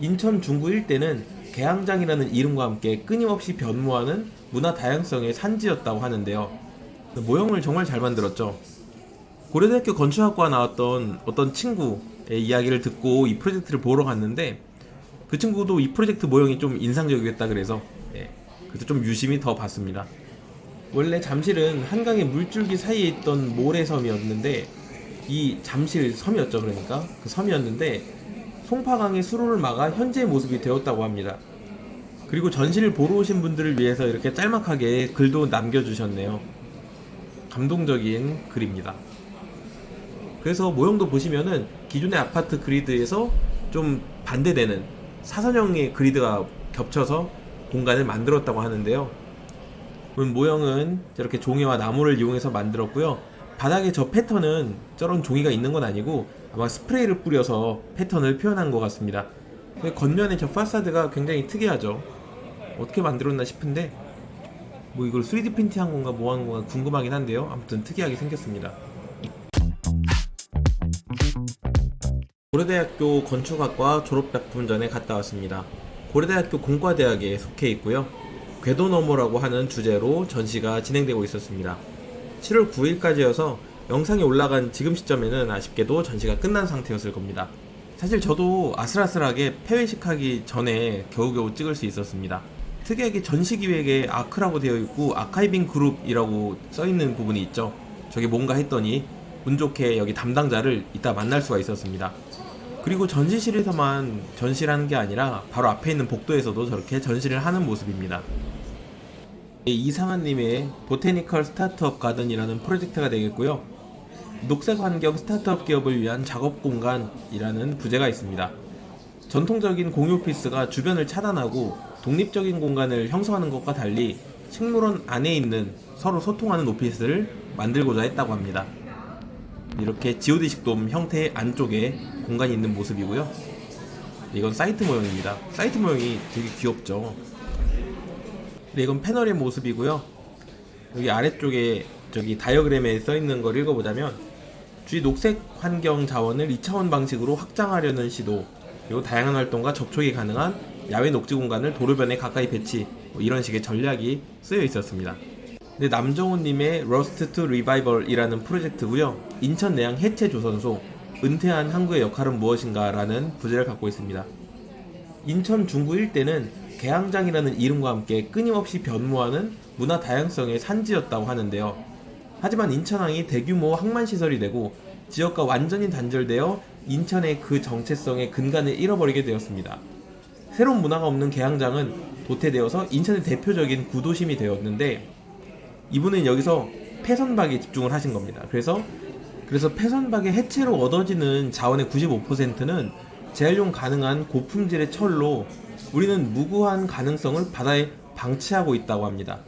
인천 중구 일대는 개항장이라는 이름과 함께 끊임없이 변모하는 문화 다양성의 산지였다고 하는데요. 모형을 정말 잘 만들었죠. 고려대학교 건축학과 나왔던 어떤 친구의 이야기를 듣고 이 프로젝트를 보러 갔는데 그 친구도 이 프로젝트 모형이 좀 인상적이었다 그래서 예, 그래서 좀 유심히 더 봤습니다. 원래 잠실은 한강의 물줄기 사이에 있던 모래섬이었는데 이 잠실 섬이었죠 그러니까 그 섬이었는데 송파강의 수로를 막아 현재의 모습이 되었다고 합니다. 그리고 전시를 보러 오신 분들을 위해서 이렇게 짤막하게 글도 남겨주셨네요. 감동적인 글입니다. 그래서 모형도 보시면은 기존의 아파트 그리드에서 좀 반대되는 사선형의 그리드가 겹쳐서 공간을 만들었다고 하는데요. 음, 모형은 저렇게 종이와 나무를 이용해서 만들었고요. 바닥에 저 패턴은 저런 종이가 있는 건 아니고 아마 스프레이를 뿌려서 패턴을 표현한 것 같습니다. 근데 겉면에 저 파사드가 굉장히 특이하죠. 어떻게 만들었나 싶은데 뭐 이걸 3D 프린팅한 건가 뭐 한 건가 궁금하긴 한데요. 아무튼 특이하게 생겼습니다. 고려대학교 건축학과 졸업작품전에 갔다 왔습니다. 고려대학교 공과대학에 속해 있고요. 궤도 너머라고 하는 주제로 전시가 진행되고 있었습니다. 7월 9일까지여서 영상이 올라간 지금 시점에는 아쉽게도 전시가 끝난 상태였을 겁니다. 사실 저도 아슬아슬하게 폐회식하기 전에 겨우겨우 찍을 수 있었습니다. 특이하게 전시 기획에 아크라고 되어 있고 아카이빙 그룹이라고 써 있는 부분이 있죠. 저게 뭔가 했더니 운 좋게 여기 담당자를 이따 만날 수가 있었습니다. 그리고 전시실에서만 전시를 하는 게 아니라 바로 앞에 있는 복도에서도 저렇게 전시를 하는 모습입니다. 이상한님의 보테니컬 스타트업 가든이라는 프로젝트가 되겠고요. 녹색 환경 스타트업 기업을 위한 작업 공간이라는 부제가 있습니다. 전통적인 공유 오피스가 주변을 차단하고 독립적인 공간을 형성하는 것과 달리 식물원 안에 있는 서로 소통하는 오피스를 만들고자 했다고 합니다. 이렇게 지오디식 돔 형태의 안쪽에 공간이 있는 모습이고요. 이건 사이트 모형입니다. 사이트 모형이 되게 귀엽죠. 네, 이건 패널의 모습이고요. 여기 아래쪽에 저기 다이어그램에 써 있는 걸 읽어보자면 주위 녹색 환경 자원을 2차원 방식으로 확장하려는 시도 그리고 다양한 활동과 접촉이 가능한 야외 녹지 공간을 도로변에 가까이 배치 뭐 이런 식의 전략이 쓰여 있었습니다. 네, 남정훈님의 Rust to Revival이라는 프로젝트고요. 인천 내양 해체 조선소 은퇴한 항구의 역할은 무엇인가라는 부제를 갖고 있습니다. 인천 중구 일대는 개항장이라는 이름과 함께 끊임없이 변모하는 문화 다양성의 산지였다고 하는데요. 하지만 인천항이 대규모 항만시설이 되고 지역과 완전히 단절되어 인천의 그 정체성의 근간을 잃어버리게 되었습니다. 새로운 문화가 없는 개항장은 도태되어서 인천의 대표적인 구도심이 되었는데 이분은 여기서 폐선박에 집중을 하신 겁니다. 그래서 그래서 폐선박의 해체로 얻어지는 자원의 95%는 재활용 가능한 고품질의 철로 우리는 무구한 가능성을 바다에 방치하고 있다고 합니다.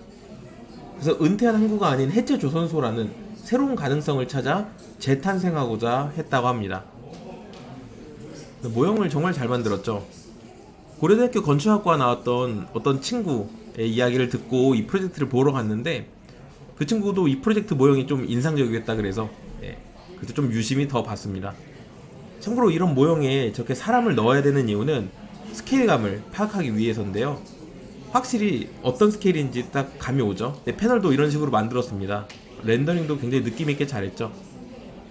그래서 은퇴한 항구가 아닌 해체 조선소라는 새로운 가능성을 찾아 재탄생하고자 했다고 합니다. 모형을 정말 잘 만들었죠. 고려대학교 건축학과 나왔던 어떤 친구의 이야기를 듣고 이 프로젝트를 보러 갔는데 그 친구도 이 프로젝트 모형이 좀 인상적이었다 그래서 예, 그래서 좀 유심히 더 봤습니다. 참고로 이런 모형에 저렇게 사람을 넣어야 되는 이유는 스케일감을 파악하기 위해서인데요. 확실히 어떤 스케일인지 딱 감이 오죠. 네, 패널도 이런 식으로 만들었습니다. 렌더링도 굉장히 느낌 있게 잘했죠.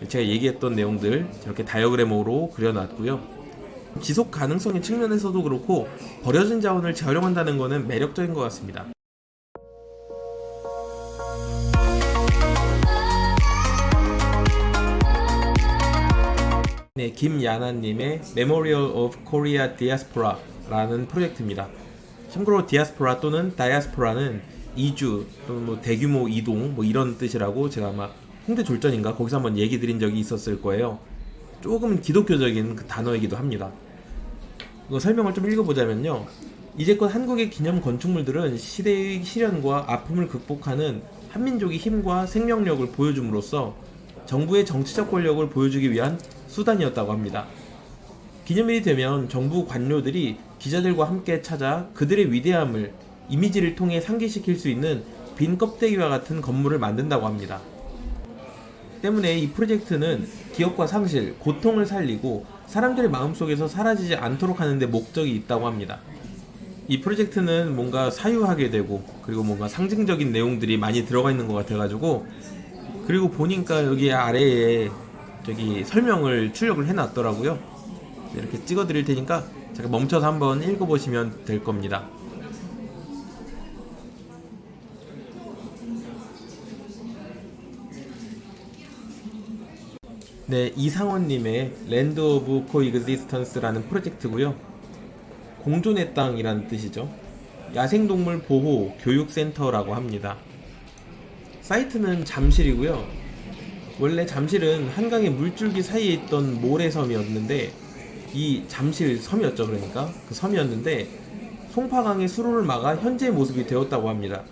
제가 얘기했던 내용들 저렇게 다이어그램으로 그려놨고요. 지속 가능성의 측면에서도 그렇고 버려진 자원을 재활용한다는 것은 매력적인 것 같습니다. 네, 김야나님의 Memorial of Korea Diaspora라는 프로젝트입니다. 참고로 디아스포라 또는 다이아스포라는 이주 또는 뭐 대규모 이동 뭐 이런 뜻이라고 제가 아마 홍대 졸전인가 거기서 한번 얘기 드린 적이 있었을 거예요. 조금 기독교적인 그 단어이기도 합니다. 이거 설명을 좀 읽어보자면요. 이제껏 한국의 기념 건축물들은 시대의 시련과 아픔을 극복하는 한민족의 힘과 생명력을 보여줌으로써 정부의 정치적 권력을 보여주기 위한 수단이었다고 합니다. 기념일이 되면 정부 관료들이 기자들과 함께 찾아 그들의 위대함을 이미지를 통해 상기시킬 수 있는 빈 껍데기와 같은 건물을 만든다고 합니다. 때문에 이 프로젝트는 기업과 상실, 고통을 살리고 사람들의 마음속에서 사라지지 않도록 하는데 목적이 있다고 합니다. 이 프로젝트는 뭔가 사유하게 되고 그리고 뭔가 상징적인 내용들이 많이 들어가 있는 것 같아가지고 그리고 보니까 여기 아래에 저기 설명을 출력을 해놨더라고요. 이렇게 찍어 드릴 테니까 제가 멈춰서 한번 읽어 보시면 될 겁니다. 네, 이상원님의 랜드 오브 코익지스턴스라는 프로젝트고요. 공존의 땅이라는 뜻이죠. 야생동물 보호 교육센터라고 합니다. 사이트는 잠실이고요. 원래 잠실은 한강의 물줄기 사이에 있던 모래섬이었는데 이 잠실 섬이었죠. 그러니까 그 섬이었는데 송파강의 수로를 막아 현재의 모습이 되었다고 합니다.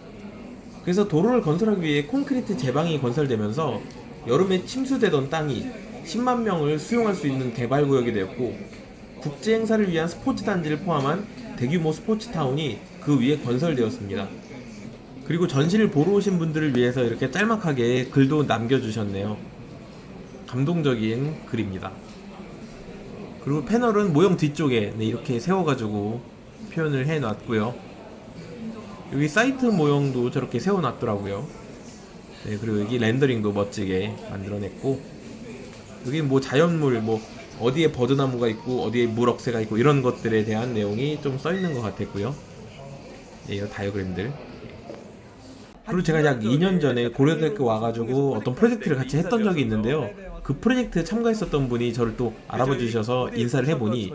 그래서 도로를 건설하기 위해 콘크리트 제방이 건설되면서 여름에 침수되던 땅이 10만 명을 수용할 수 있는 개발 구역이 되었고 국제 행사를 위한 스포츠 단지를 포함한 대규모 스포츠 타운이 그 위에 건설되었습니다. 그리고 전시를 보러 오신 분들을 위해서 이렇게 짤막하게 글도 남겨주셨네요. 감동적인 글입니다. 그리고 패널은 모형 뒤쪽에 네, 이렇게 세워가지고 표현을 해놨고요. 여기 사이트 모형도 저렇게 세워놨더라고요. 네, 그리고 여기 렌더링도 멋지게 만들어냈고 여기 뭐 자연물 뭐 어디에 버드나무가 있고 어디에 물억새가 있고 이런 것들에 대한 내용이 좀 써 있는 것 같았고요. 네, 이런 다이어그램들. 그리고 제가 약 2년 전에 고려대학교 와가지고 어떤 프로젝트를 같이 했던 적이 있는데요. 그 프로젝트에 참가했었던 분이 저를 또 알아봐 주셔서 인사를 해보니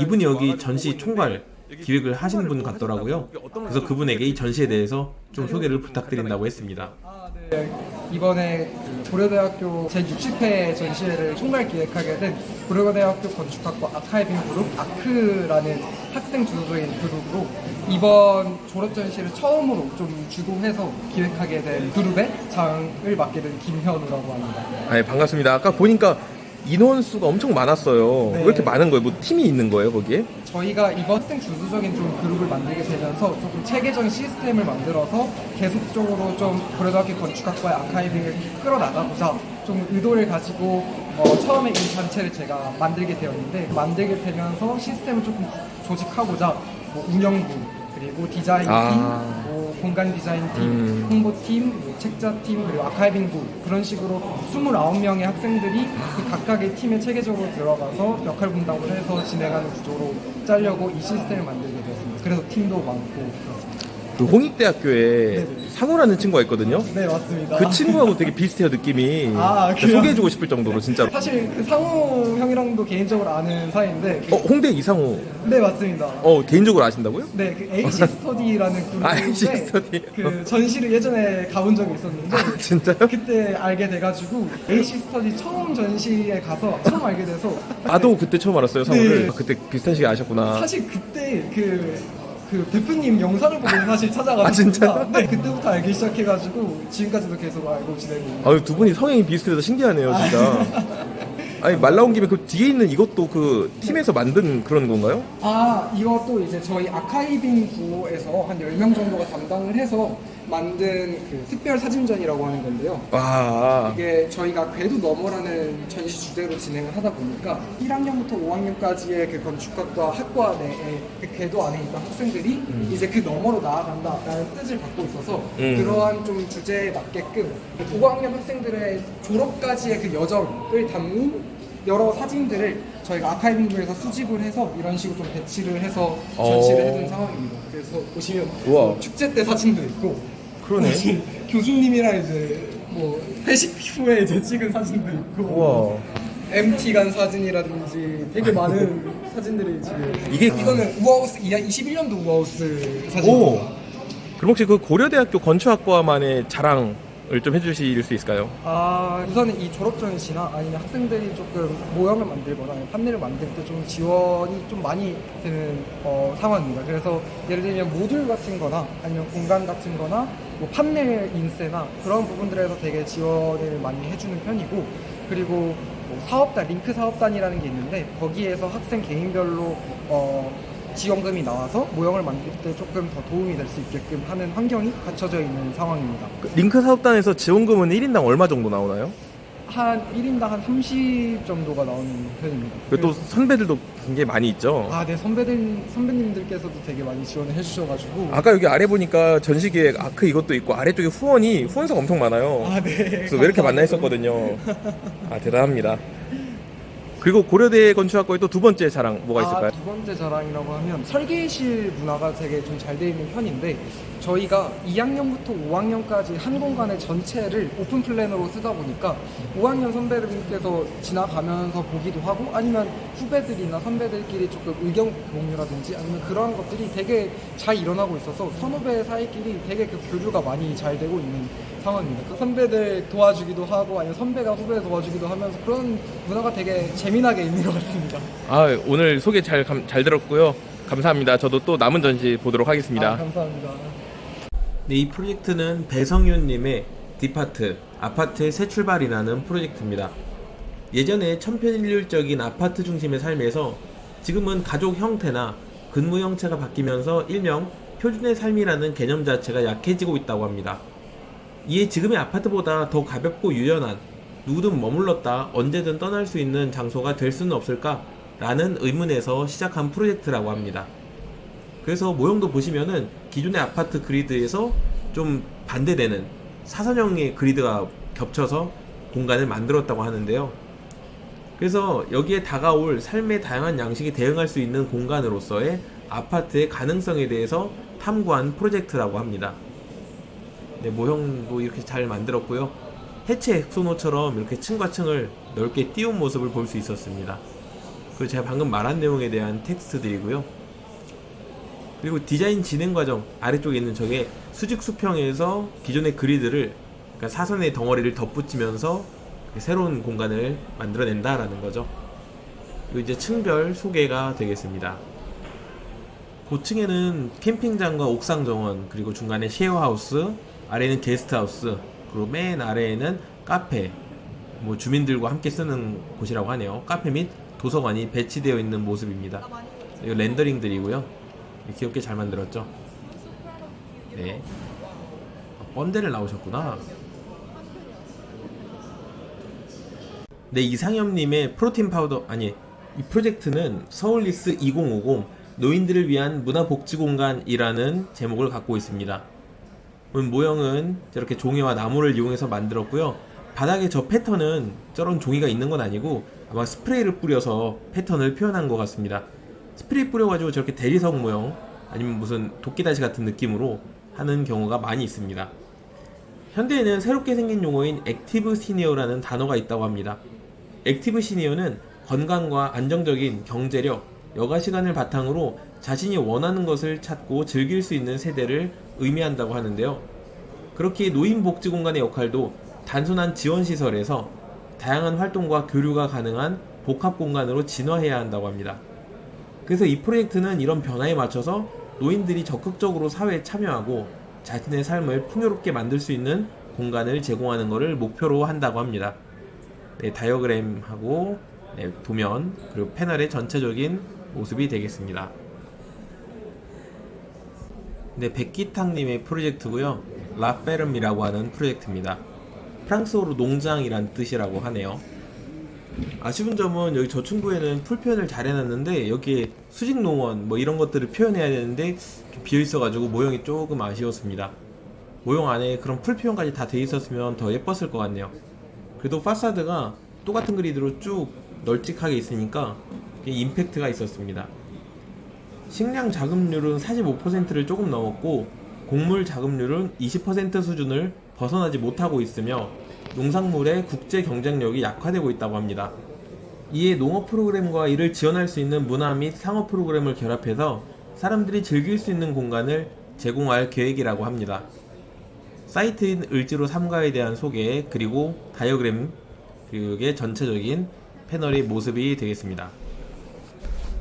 이분이 여기 전시 총괄 기획을 하신 분 같더라고요. 그래서 그분에게 이 전시에 대해서 좀 소개를 부탁드린다고 했습니다. 아, 네. 이번에 그 고려대학교 제60회 전시회를 총괄 기획하게 된 고려대학교 건축학과 아카이빙 그룹 아크라는 학생 주도적인 그룹으로 이번 졸업 전시를 처음으로 좀 주도해서 기획하게 된 그룹의 장을 맡게 된 김현우라고 합니다. 아, 예, 반갑습니다. 아까 보니까 인원수가 엄청 많았어요. 네. 왜 이렇게 많은 거예요? 뭐 팀이 있는 거예요, 거기에? 저희가 이번 학생 주도적인 좀 그룹을 만들게 되면서 조금 체계적인 시스템을 만들어서 계속적으로 좀 고려대학교 건축학과의 아카이빙을 끌어나가고자 좀 의도를 가지고 어, 처음에 이 단체를 제가 만들게 되었는데 만들게 되면서 시스템을 조금 조직하고자 뭐 운영부 그리고 디자인팀, 아. 뭐 공간 디자인팀, 음. 홍보팀, 뭐 책자팀, 그리고 아카이빙부 그런 식으로 29명의 학생들이 그 각각의 팀에 체계적으로 들어가서 역할 분담을 해서 진행하는 구조로 짜려고 이 시스템을 만들게 되었습니다. 그래서 팀도 많고 그렇습니다. 그 홍익대학교에 네네. 상호라는 친구가 있거든요. 네 맞습니다. 그 친구하고 되게 비슷해요, 느낌이. 아, 그래요? 소개해주고 싶을 정도로, 진짜로. 사실 그 상우 형이랑도 개인적으로 아는 사이인데 어, 홍대 이상호. 네 맞습니다. 어, 개인적으로 아신다고요? 네, 그 AC 스터디라는 아, AC 그룹인데 스터디. 그 전시를 예전에 가본 적이 있었는데 아, 진짜요? 그때 알게 돼가지고 AC 스터디 처음 전시에 가서 처음 알게 돼서 나도 그때 처음 알았어요, 상호를. 네. 아, 그때 비슷한 시기에 아셨구나. 사실 그때 그, 그 대표님 영상을 보고 사실 찾아가지고 아, 진짜요? 네 그때부터 알기 시작해가지고 지금까지도 계속 알고 지내고 있는 아유, 두 분이 성향이 비슷해서 신기하네요, 진짜. 아니, 말 나온 김에 그 뒤에 있는 이것도 그 팀에서 만든 그런 건가요? 아 이것도 이제 저희 아카이빙 부에서 한 10명 정도가 담당을 해서 만든 그 특별 사진전이라고 하는 건데요 와. 이게 저희가 궤도 너머라는 전시 주제로 진행을 하다 보니까 1학년부터 5학년까지의 그 건축학과 학과 내에 그 궤도 안에 있던 학생들이 이제 그 너머로 나아간다라는 뜻을 갖고 있어서 음. 그러한 좀 주제에 맞게끔 5학년 학생들의 졸업까지의 그 여정을 담은 여러 사진들을 저희가 아카이빙부에서 수집을 해서 이런 식으로 좀 배치를 해서 전시를 어. 해둔 상황입니다. 그래서 보시면 우와. 뭐 축제 때 사진도 있고 그러네. 무슨 교수님이랑 이제 뭐 회식 후에 이제 찍은 사진도 있고 우와. MT 간 사진이라든지 되게 많은 사진들이 지금 이게- 이거는 우아우스 21년도 우아우스 오. 사진입니다. 그럼 혹시 그 고려대학교 건축학과만의 자랑을 좀 해주실 수 있을까요? 아 우선은 이 졸업 전 시나 아니면 학생들이 조금 모형을 만들거나 판넬을 만들 때 좀 지원이 좀 많이 되는 어, 상황입니다. 그래서 예를 들면 모듈 같은 거나 아니면 공간 같은 거나 뭐 판넬 인쇄나 그런 부분들에서 되게 지원을 많이 해주는 편이고 그리고 뭐 사업단, 링크 사업단이라는 게 있는데 거기에서 학생 개인별로 어, 지원금이 나와서 모형을 만들 때 조금 더 도움이 될 수 있게끔 하는 환경이 갖춰져 있는 상황입니다. 그 링크 사업단에서 지원금은 1인당 얼마 정도 나오나요? 한 1인당 한 30 정도가 나오는 편입니다. 그리고 또 선배들도 굉장히 많이 있죠. 아, 네 선배들 선배님들께서도 되게 많이 지원을 해주셔가지고 아까 여기 아래 보니까 전시기획 아크 이것도 있고 아래쪽에 후원이 후원사가 엄청 많아요. 아, 네. 그래서 왜 이렇게 만나 있었거든요. 아 대단합니다. 그리고 고려대 건축학과의 또 두 번째 자랑 뭐가 있을까요? 아, 두 번째 자랑이라고 하면 설계실 문화가 되게 좀 잘 돼 있는 편인데 저희가 2학년부터 5학년까지 한 공간의 전체를 오픈 플랜으로 쓰다 보니까 5학년 선배님께서 지나가면서 보기도 하고 아니면 후배들이나 선배들끼리 조금 의견 공유라든지 아니면 그러한 것들이 되게 잘 일어나고 있어서 선후배 사이끼리 되게 그 교류가 많이 잘 되고 있는 상황입니다. 그 선배들 도와주기도 하고 아니면 선배가 후배 도와주기도 하면서 그런 문화가 되게 재미나게 있는 것 같습니다. 아 오늘 소개 잘, 감- 잘 들었고요. 감사합니다. 저도 또 남은 전시 보도록 하겠습니다. 아, 감사합니다. 네, 이 프로젝트는 배성윤님의 디파트 아파트의 새 출발이라는 프로젝트입니다. 예전에 천편일률적인 아파트 중심의 삶에서 지금은 가족 형태나 근무 형태가 바뀌면서 일명 표준의 삶이라는 개념 자체가 약해지고 있다고 합니다. 이에 지금의 아파트보다 더 가볍고 유연한 누구든 머물렀다 언제든 떠날 수 있는 장소가 될 수는 없을까? 라는 의문에서 시작한 프로젝트라고 합니다. 그래서 모형도 보시면은 기존의 아파트 그리드에서 좀 반대되는 사선형의 그리드가 겹쳐서 공간을 만들었다고 하는데요. 그래서 여기에 다가올 삶의 다양한 양식에 대응할 수 있는 공간으로서의 아파트의 가능성에 대해서 탐구한 프로젝트라고 합니다. 네, 모형도 이렇게 잘 만들었고요. 해체 엑소노처럼 이렇게 층과 층을 넓게 띄운 모습을 볼 수 있었습니다. 그리고 제가 방금 말한 내용에 대한 텍스트들이고요. 그리고 디자인 진행 과정 아래쪽에 있는 저게 수직 수평에서 기존의 그리드를 그러니까 사선의 덩어리를 덧붙이면서 새로운 공간을 만들어낸다라는 거죠. 그리고 이제 층별 소개가 되겠습니다. 고층에는 캠핑장과 옥상 정원 그리고 중간에 쉐어하우스 아래는 게스트하우스 그리고 맨 아래에는 카페 뭐 주민들과 함께 쓰는 곳이라고 하네요. 카페 및 도서관이 배치되어 있는 모습입니다. 이거 렌더링들이고요. 귀엽게 잘 만들었죠. 네. 아, 번데를 나오셨구나. 네, 이상엽님의 프로틴 파우더, 아니, 이 프로젝트는 서울리스 2050 노인들을 위한 문화복지공간이라는 제목을 갖고 있습니다. 모형은 저렇게 종이와 나무를 이용해서 만들었고요. 바닥에 저 패턴은 저런 종이가 있는 건 아니고 아마 스프레이를 뿌려서 패턴을 표현한 것 같습니다. 스프레이 뿌려가지고 저렇게 대리석 모형 아니면 무슨 도끼다시 같은 느낌으로 하는 경우가 많이 있습니다. 현대에는 새롭게 생긴 용어인 액티브 시니어라는 단어가 있다고 합니다. 액티브 시니어는 건강과 안정적인 경제력, 여가 시간을 바탕으로 자신이 원하는 것을 찾고 즐길 수 있는 세대를 의미한다고 하는데요. 그렇게 노인복지공간의 역할도 단순한 지원시설에서 다양한 활동과 교류가 가능한 복합공간으로 진화해야 한다고 합니다. 그래서 이 프로젝트는 이런 변화에 맞춰서 노인들이 적극적으로 사회에 참여하고 자신의 삶을 풍요롭게 만들 수 있는 공간을 제공하는 것을 목표로 한다고 합니다. 네, 다이어그램하고 네, 도면 그리고 패널의 전체적인 모습이 되겠습니다. 네, 백기탕님의 프로젝트고요. 라페름이라고 하는 프로젝트입니다. 프랑스어로 농장이란 뜻이라고 하네요. 아쉬운 점은 여기 저층부에는 풀 표현을 잘 해놨는데 여기에 수직 농원 뭐 이런 것들을 표현해야 되는데 좀 비어 있어가지고 모형이 조금 아쉬웠습니다. 모형 안에 그런 풀 표현까지 다 돼 있었으면 더 예뻤을 것 같네요. 그래도 파사드가 똑같은 그리드로 쭉 널찍하게 있으니까 임팩트가 있었습니다. 식량 자급률은 45%를 조금 넘었고 곡물 자급률은 20% 수준을 벗어나지 못하고 있으며 농산물의 국제 경쟁력이 약화되고 있다고 합니다. 이에 농업 프로그램과 이를 지원할 수 있는 문화 및 상업 프로그램을 결합해서 사람들이 즐길 수 있는 공간을 제공할 계획이라고 합니다. 사이트인 을지로 3가에 대한 소개 그리고 다이어그램 그리고 전체적인 패널의 모습이 되겠습니다.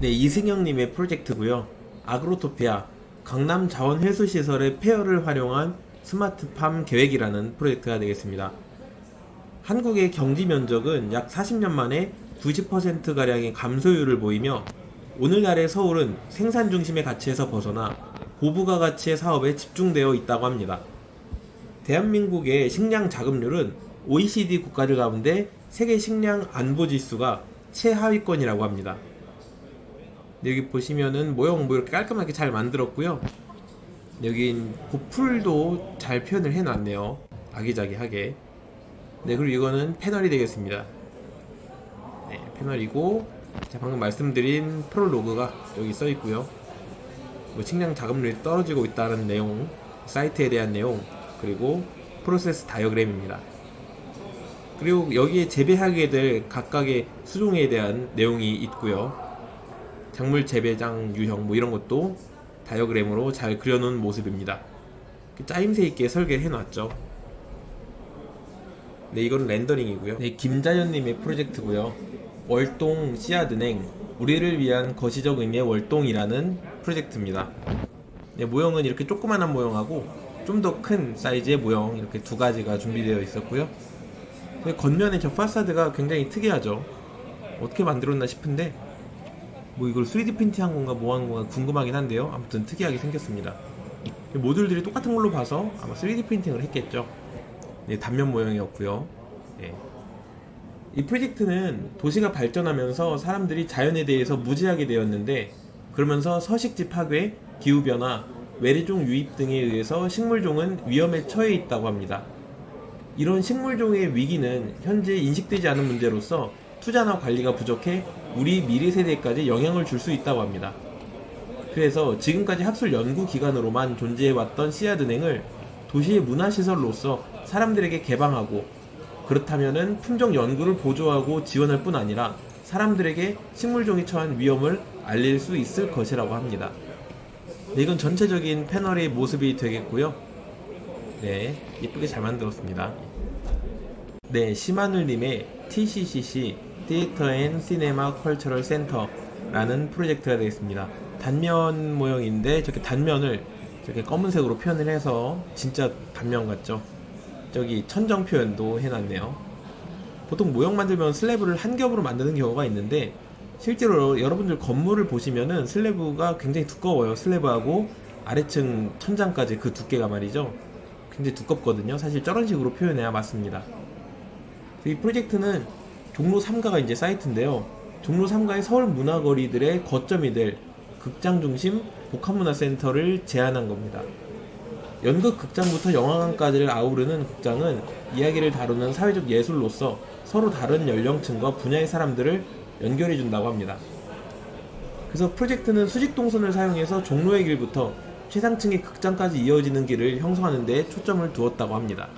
네, 이승영님의 프로젝트고요. 아그로토피아 강남 자원 회수 시설의 폐열을 활용한 스마트팜 계획이라는 프로젝트가 되겠습니다. 한국의 경지 면적은 약 40년 만에 90%가량의 감소율을 보이며 오늘날의 서울은 생산 중심의 가치에서 벗어나 고부가 가치의 사업에 집중되어 있다고 합니다. 대한민국의 식량 자급률은 OECD 국가들 가운데 세계 식량 안보 지수가 최하위권이라고 합니다. 여기 보시면은 모형 뭐 이렇게 깔끔하게 잘 만들었고요. 여긴 고풀도 잘 표현을 해놨네요. 아기자기하게. 네, 그리고 이거는 패널이 되겠습니다. 네, 패널이고, 제가 방금 말씀드린 프롤로그가 여기 써 있고요. 뭐 식량 자금률이 떨어지고 있다는 내용, 사이트에 대한 내용, 그리고 프로세스 다이어그램입니다. 그리고 여기에 재배하게 될 각각의 수종에 대한 내용이 있고요. 작물 재배장 유형 뭐 이런 것도 다이어그램으로 잘 그려놓은 모습입니다. 이렇게 짜임새 있게 설계를 해놨죠. 네, 이건 렌더링이고요. 네, 김자연님의 프로젝트고요. 월동 씨앗은행 우리를 위한 거시적 의미의 월동이라는 프로젝트입니다. 네, 모형은 이렇게 조그만한 모형하고 좀 더 큰 사이즈의 모형 이렇게 두 가지가 준비되어 있었고요. 네, 겉면의 저 파사드가 굉장히 특이하죠. 어떻게 만들었나 싶은데 뭐 이걸 3D 프린팅한 건가 뭐 한 건가 궁금하긴 한데요. 아무튼 특이하게 생겼습니다. 모듈들이 똑같은 걸로 봐서 아마 3D 프린팅을 했겠죠. 네, 단면 모형이었고요. 네. 이 프로젝트는 도시가 발전하면서 사람들이 자연에 대해서 무지하게 되었는데 그러면서 서식지 파괴, 기후변화, 외래종 유입 등에 의해서 식물종은 위험에 처해 있다고 합니다. 이런 식물종의 위기는 현재 인식되지 않은 문제로서 투자나 관리가 부족해 우리 미래 세대까지 영향을 줄 수 있다고 합니다. 그래서 지금까지 학술 연구 기관으로만 존재해왔던 씨앗은행을 도시의 문화시설로서 사람들에게 개방하고 그렇다면은 품종 연구를 보조하고 지원할 뿐 아니라 사람들에게 식물종이 처한 위험을 알릴 수 있을 것이라고 합니다. 네, 이건 전체적인 패널의 모습이 되겠고요. 네, 예쁘게 잘 만들었습니다. 네, 심하늘님의 TCCC Theater and Cinema Cultural Center라는 프로젝트가 되겠습니다. 단면 모형인데 저렇게 단면을 저렇게 검은색으로 표현을 해서 진짜 단면 같죠? 저기 천정 표현도 해놨네요. 보통 모형 만들면 슬래브를 한 겹으로 만드는 경우가 있는데 실제로 여러분들 건물을 보시면은 슬래브가 굉장히 두꺼워요. 슬래브하고 아래층 천장까지 그 두께가 말이죠. 굉장히 두껍거든요. 사실 저런 식으로 표현해야 맞습니다. 이 프로젝트는 종로 3가가 이제 사이트인데요. 종로 3가의 서울 문화거리들의 거점이 될 극장 중심 복합문화센터를 제안한 겁니다. 연극 극장부터 영화관까지를 아우르는 극장은 이야기를 다루는 사회적 예술로서 서로 다른 연령층과 분야의 사람들을 연결해 준다고 합니다. 그래서 프로젝트는 수직 동선을 사용해서 종로의 길부터 최상층의 극장까지 이어지는 길을 형성하는 데 초점을 두었다고 합니다.